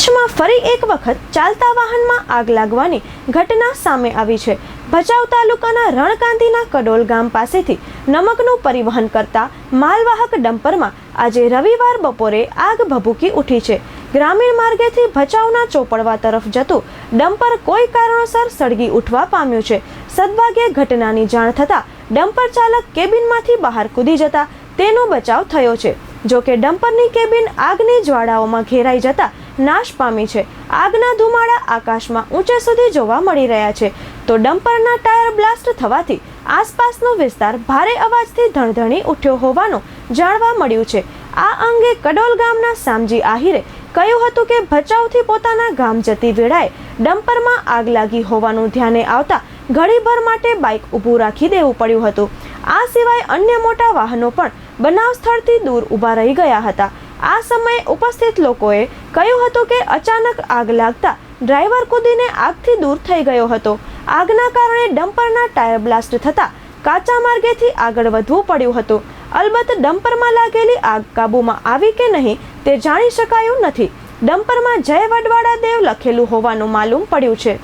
કચ્છમાં ફરી એક વખત ચાલતા વાહનમાં આગ લાગવાની ઘટના સામે આવી છે. ભચાઉ તાલુકાના રણકાંધીના કડોલ ગામ પાસેથી નમકનું પરિવહન કરતા માલવાહક ડમ્પરમાં આજે રવિવાર બપોરે આગ ભભૂકી ઉઠી છે. ગ્રામીણ માર્ગેથી ભચાઉના ચોપડવા તરફ જતું ડમ્પર કોઈ કારણોસર સળગી ઉઠવા પામ્યું છે. સદભાગ્યે ઘટનાની જાણ થતાં ડમ્પર ચાલક કેબિનમાંથી બહાર કૂદી જતા તેનો બચાવ થયો છે. જોકે ડમ્પરની કેબિન આગની જ્વાળાઓમાં ઘેરાઈ જતા નાશ પામી છે. આગના ધુમાડા આકાશમાં ઊંચે સુધી જોવા મળી રહ્યા છે. તો ડમ્પરના ટાયર બ્લાસ્ટ થવાથી આસપાસનો વિસ્તાર ભારે અવાજથી ધણધણી ઉઠ્યો હોવાનું જાણવા મળ્યું છે. આ અંગે કડોલ ગામના સામજી આહિરે કહ્યું હતું કે ભચાઉથી પોતાના ગામ જતી વેળાએ ડમ્પરમાં આગ લાગી હોવાનું ધ્યાને આવતા ઘડીભર માટે બાઇક ઊભું રાખી દેવું પડ્યું હતું. આ સિવાય અન્ય મોટા વાહનો પણ બનાવ સ્થળથી દૂર ઊભા રહી ગયા હતા. આ સમયે ઉપસ્થિત લોકોએ કહ્યું હતું કે અચાનક આગ લાગતા ડ્રાઈવર કૂદીને આગથી દૂર થઈ ગયો હતો. આગના કારણે ડમ્પરના ટાયર બ્લાસ્ટ થતાં કાચા માર્ગેથી આગળ વધવું પડ્યું હતું. અલબત્ત ડમ્પરમાં લાગેલી આગ કાબૂમાં આવી કે નહીં તે જાણી શકાયું નથી. ડમ્પરમાં જય વડવાડા દેવ લખેલું હોવાનું માલુમ પડ્યું છે.